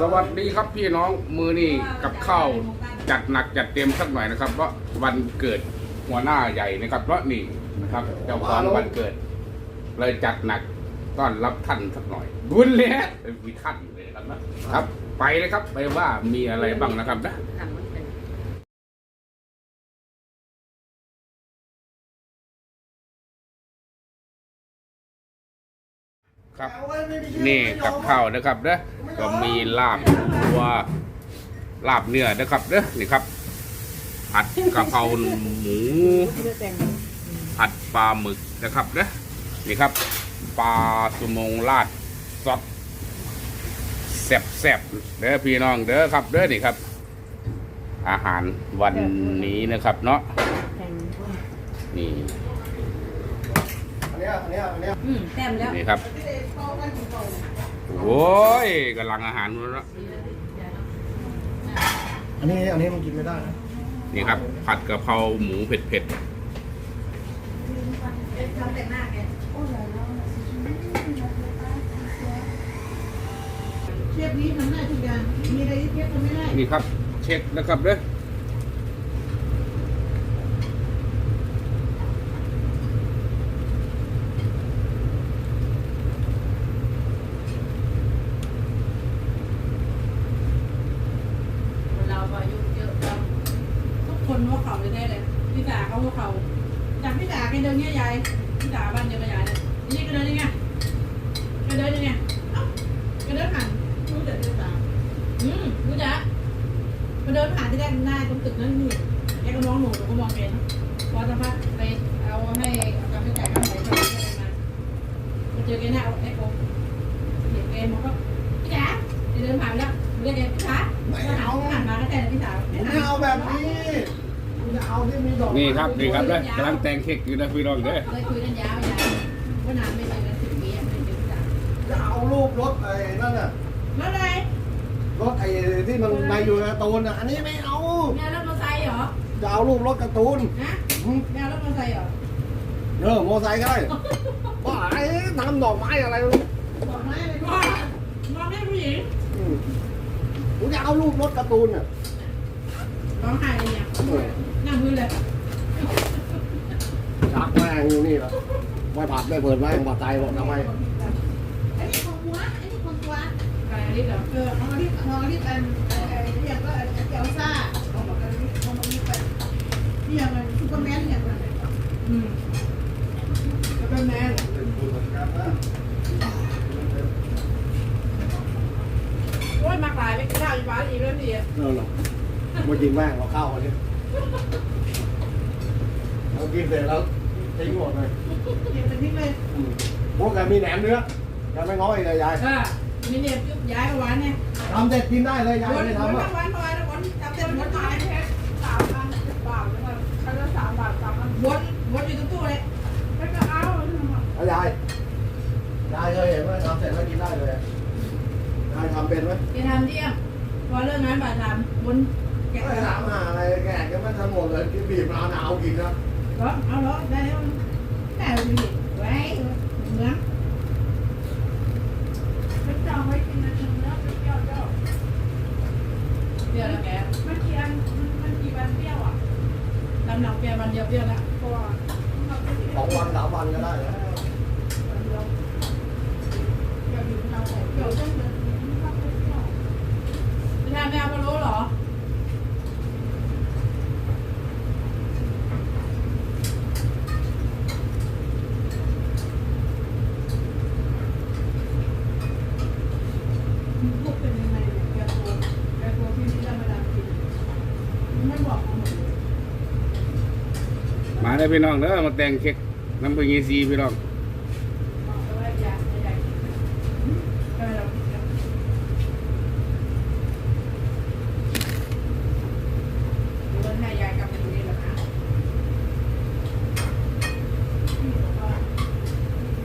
สวัสดีครับพี่น้องมือนี่กับข้าวจัดหนักจัดเต็มสักหน่อยนะครับเพราะวันเกิดหัวหน้าใหญ่นะครับเพราะนี่นะครับเจ้าของวันเกิด เลยจัดหนักต้อนรับท่านสักหน่อยบุญเลยฮะมีท่านเลยนะครับนะครับ ไปเลยครับไปว่ามีอะไรบ้างนะครับนะครับ นี่กับข้าวนะครับเด้อ ก็มีลาบวัวลาบเนื้อนะครับเด้อนี่ครับ ผัดกะเพราหมู ผัดปลาหมึกนะครับเด้อนี่ครับปลาสุมงราดซอสแซ่บๆเด้อพี่น้องเด้อครับเด้อนี่ครับ อาหารวันนี้นะครับเนาะนี่อันเนี้ยอันเนี้ยอันเนี้ยอืมแต้มแล้วนี่ครับ โอ้ยกำลังอาหารนู้นแล้ว อันนี้อันนี้มันกินไม่ได้นะนี่ครับ ผัดกะเพราหมูเผ็ดทำแต่หน้าแกเชฟนี้ทำได้ทุกอย่าง มีอะไรที่เชฟทำไม่ได้ ๆ นี่ครับ เช็คนะครับเด้อ เราอายุเยอะแล้วทุก คนว่าเขาเลยได้เลยพี่สาเขาว่าเขาจากพี่สาแกเดินเงี้ยยายพี่สาบ้านเดียวกับยายเลยนี่ก็เดินยังไงก็เดินยังไงเอ้าก็เดินผ่านรู้แต่ภาษาอืมรู้จักมาเดินผ่านที่แรกหน้าตรงตึกนั่นนี่แกก็มองหนูหนูก็มองแกเนาะพอสักพักไปเอาให้เอากลับไปจ่ายค่าไฟก็เลยมามาเจอแกหน้าเอาไอ้โอ๊เห็นแกมองก็พี่จ๋าเดินผ่านแล้วเรียกแกพี่จ๋าผ่านมาก็แต่พี่สาวผมไม่เอาแบบนี้ นี่ครับนี่ครับเด้อกำลังแต่งเค้กอยู่นะพี่น้องเด้อเคยคุยกันยาวยาวว่านานไม่เจอกันสิบปีอะไม่เจอพี่สาวจะเอารูปรถไอ้นั่นน่ะแล้วอะไรรถไอ้ที่มันในอยู่ในการ์ตูนอะอันนี้ไม่เอาแมวรถมอไซค์เหรอจะเอารูปรถการ์ตูนฮะอืมแมวรถมอไซค์เหรอเออมอไซค์ก็ได้ว่าไอ้ทำดอกไม้อะไรบอกไม้เลยมองมองให้ผู้หญิงอืมผมจะเอารูปรถการ์ตูนอะ ร้องไห้เลยเนี่ยนั่งพื้นเลยชักแม่งอยู่นี่แหละไม่ผัดไม่เปิดแม่งบาดใจบอกทำไมไอ้นี่ของหัวไอ้นี่ของตัวกายลิศเหรอเออเอามาที่เอามาที่เป็นไอ้ไอ้เรียกว่าไอ้เจ้าซ่าเอามากันนี่เอามาที่เป็นนี่ยังไงซูเปอร์แมนยังไงอืมแล้วเป็นแมนโอ้ยมากหลายไปกินข้าวอีฟ้าอีกแล้วนี่เออหรอ มากินแม่งเราเข้าวันนี้เรากินเสร็จแล้วทิ้งหมดเลยเก็บเป็นทิ้งเลยอืมพวกแกมีแหนมเนื้อแกไม่ง้ออีกเลยยายเออมีเนี่ยยุบย้ายมาวันเนี่ยทำเสร็จกินได้เลยยายวันไม่วันทำอะวันวันวันจำเต็มวันตายสามพันสิบบาทเลยคันละสามบาทสามพันวนวนอยู่ตู้เลยแล้วก็เอาแล้วยายยายเคยเห็นไหมทำเสร็จแล้วกินได้เลยยายทำเป็นไหมแกทำเที่ยงพอเลิกงานบ่ายทำวนแกะไม่ถามหาอะไรแกก็ไม่ทำหมดเลยกินบีบมะนาวกิน นะเหรอเอาเหรอได้แล้วแต่มีไว้เหมือนไม่จองไว้กินนะเนื้อเป็นเปรี้ยวเจ้าเปรี้ยวแล้วแกมันกี่อันมันกี่วันเปรี้ยวอะ ลำหนักเปรี้ยวมันเดียวเปรี้ยวแล้ว เพราะว่าเราไม่ได้ สองวันสามวันก็ได้นะ เดี๋ยวเดี๋ยวอยู่เราเดี๋ยวต้องเดินเข้าไปเที่ยว ไม่ทำไม่เอาพะโล้เหรอ พวกเป็นยังไงเนี่ยแกโตแกโตที่นี่ได้มาดามกินไม่บอกมาหมดเลย มาได้อ พี่น้องเด้อมาแต่งเค้กน้ำพริกยีซีพี่น้อง บอกเอาไว้ยาใหญ่ๆได้เรากินกัน เดินให้ยายกลับไปดูนี่แหละนะ ที่บอกว่า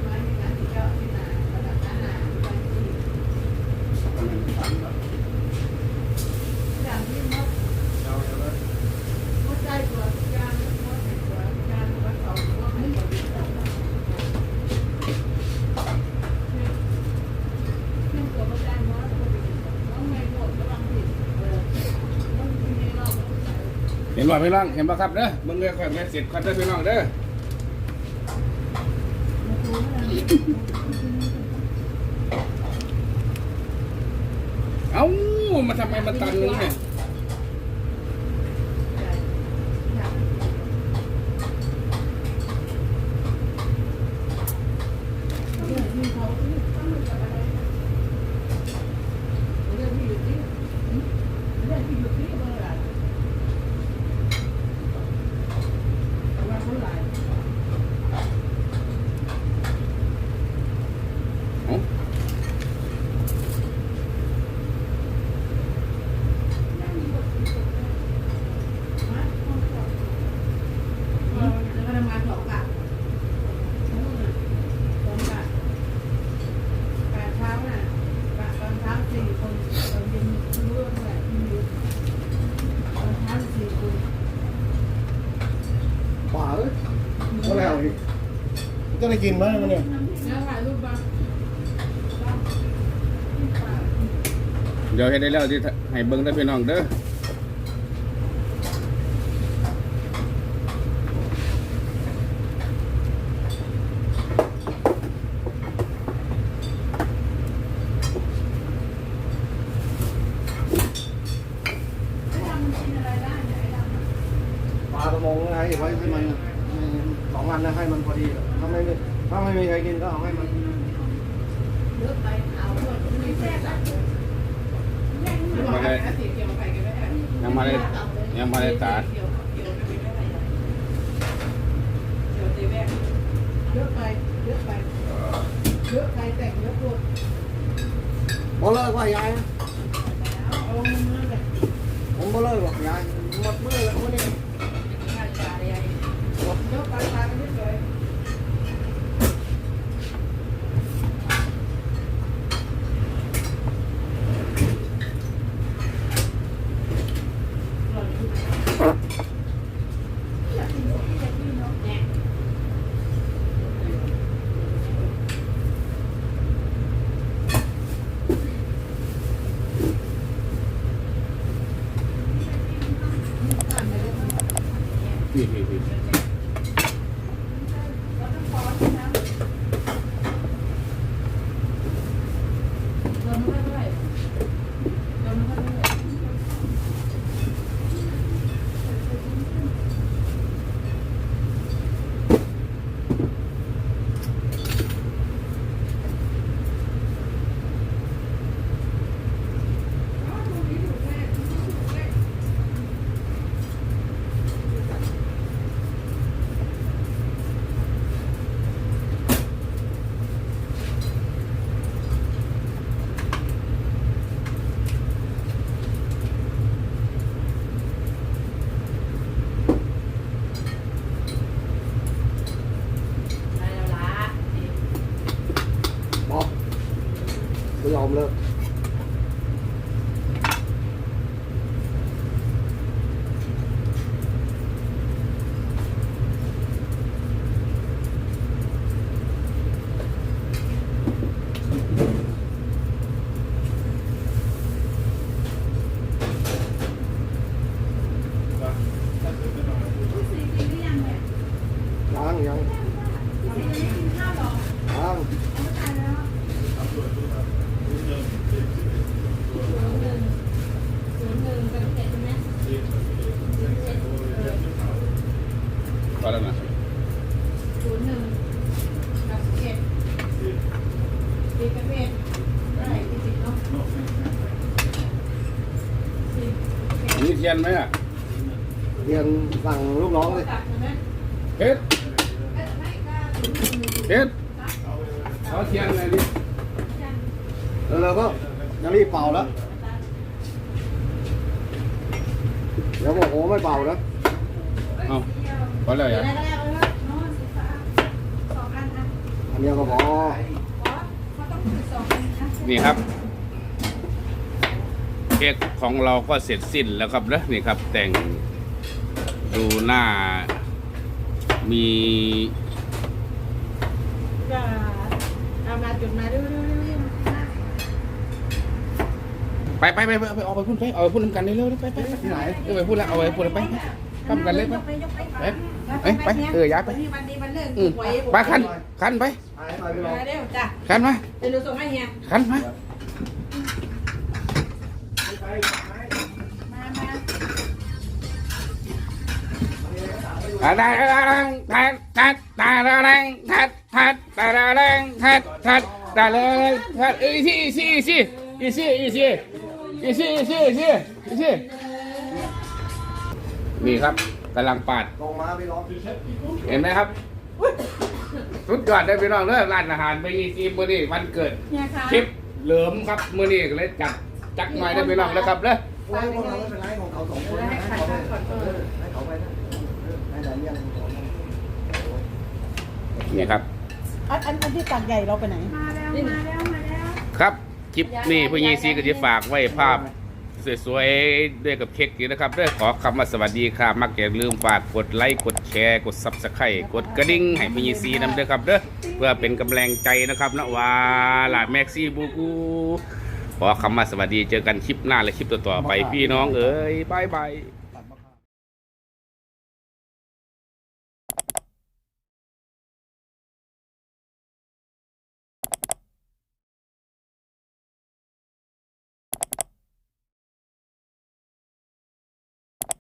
ไม้ในนั้นที่เจ้าที่นาระดับนั้นนาบางทีอย่างที่มดมดใจตัวการมดใจตัวการมดเขาว่าไม่หมด ร้อยพี่น้องเห็นป่ะครับเด้อมึงเลยค่อยเม็ดเสร็จก่อนเด้อพี่น้องเด้อเอ้ามันทำไมมันตันอย่างนี้เนี่ย เอ้า แล้วก็ทำงานสองกะสองกะแปดเช้าน่ะกะตอนเช้าสี่คนตอนเย็นไม่รู้ว่าเท่าไหร่ไม่รู้ตอนเช้าสี่คน ป่าเอ้ยก็แล้วอีกจะ ได้กินไหมมันเนี่ยเดี๋ยวให้ได้แล้วที่ให้เบิ้งได้อพี่น้องเด้อ ปลากระมงไงไว้ให้มันสองวันนะให้มันพอดีถ้าไม่ถ้าไม่มีใครกินก็เอาให้มัน เลือกไปเอาด้วยไม่มีแซ่บอะยังไม่ได้สีเขียวไปกันไม่ได้ ยังมาได้ยังมาได้ตาเขียวเขียวไปไม่ได้เขียวตีแวกเยอะไปเยอะไปเยอะไปแต่งเยอะตัวบ่เลิกว่ายายนะเอามือเลยผมบ่เลิกหรอกยายหมดมือแล้ววันนี้ ข้าวจานใหญ่ เยอะไปตายไปนิดเลย พี่พี่พี่ เราไม่ค่อยเท่าไหร่เราไม่ค่อยเท่าไหร่ ได้แล้วละ บอกไม่ยอมเลิก สี่ปีหรือยังเนี่ย ยังยัง สี่ปีกินข้าวหรอ ยัง ไม่ตายแล้ว ศูนย์หนึ่งศูนย์หนึ่งเป็นเจ็ดใช่ไหม ก็แล้วนะ ศูนย์หนึ่งกับเจ็ดสี่ประเภทได้สี่สิบเนาะสี่ประเภท มีเที ยนไหมอะเรียนสั่งลูกน้องเลยตัดใช่ไหมเฮ็ดเฮ็ดเอาเทียนเลยดิแล้วเราก็จะรีบเป่าแล้วเดี๋ยวบอกโอ้ไม่เป่านะเอาพอแล้วเดี๋ยอะวได้ก็ได้เอาเลยนอนสีฟ้าสองอันนะอันเดียวก็พออ๋อเขาต้องถือสองอันนะนี่ครับ เค้กของเราก็เสร็จสิ้นแล้วครับนะนี่ครับ แต่งดูหน้ามีก็เอามาจุดมาเร็วๆเร็วๆเร็วไปไปไปไปเอาไปพูดไปเอาไปพูดนำกันเร็วๆไปไปไปที่ไหนเออไปพูดแล้วเอาไปพูดแล้วไปไปทำกันเลยไปไปยกไปไปเอ้ยไปเออย้ายไปวันนี้วันนี้วันเลิกอืมหวยไปคันคันไปหายหน่อยไปลองมาเร็วจ้ะคันมาเดี๋ยวหนูส่งให้เฮียคันมา นี่ครับกำลังปาดเห็นไหมครับสุดยอดได้พี่น้องเด้อร้านอาหารไปอีซีมื้อนี้วันเกิดคลิปเหลิมครับมื้อนี้ก็เลยจัด จักหน่อยได้พี่น้องแล้วครับเด้อโอ้ยพวกเราไม่เป็นไรของเขาสองคนนะให้เขาไปให้เขาไปนะให้แต่เนี่ยนี่ครับ อันอันอันที่ตักใหญ่เราไปไหน มาแล้ว มาแล้ว มาแล้ว ครับคลิปนี้พี่ยีซีก็จะฝากไว้ภาพสวยๆด้วยกับเค้กนี้นะครับด้วยขอคำว่าสวัสดีครับมักอย่าลืมฝากกดไลค์กดแชร์ กดซับสไครต์กดกระดิ่งให้พี่ยีซีนำด้วยครับเด้อเพื่อเป็นกำลังใจนะครับนะว่าลาแม็กซี่บูกู ขอคำว่าสวัสดีเจอกันคลิปหน้าและคลิปต่อๆไปพี่น้องเอ๋ยบายบาย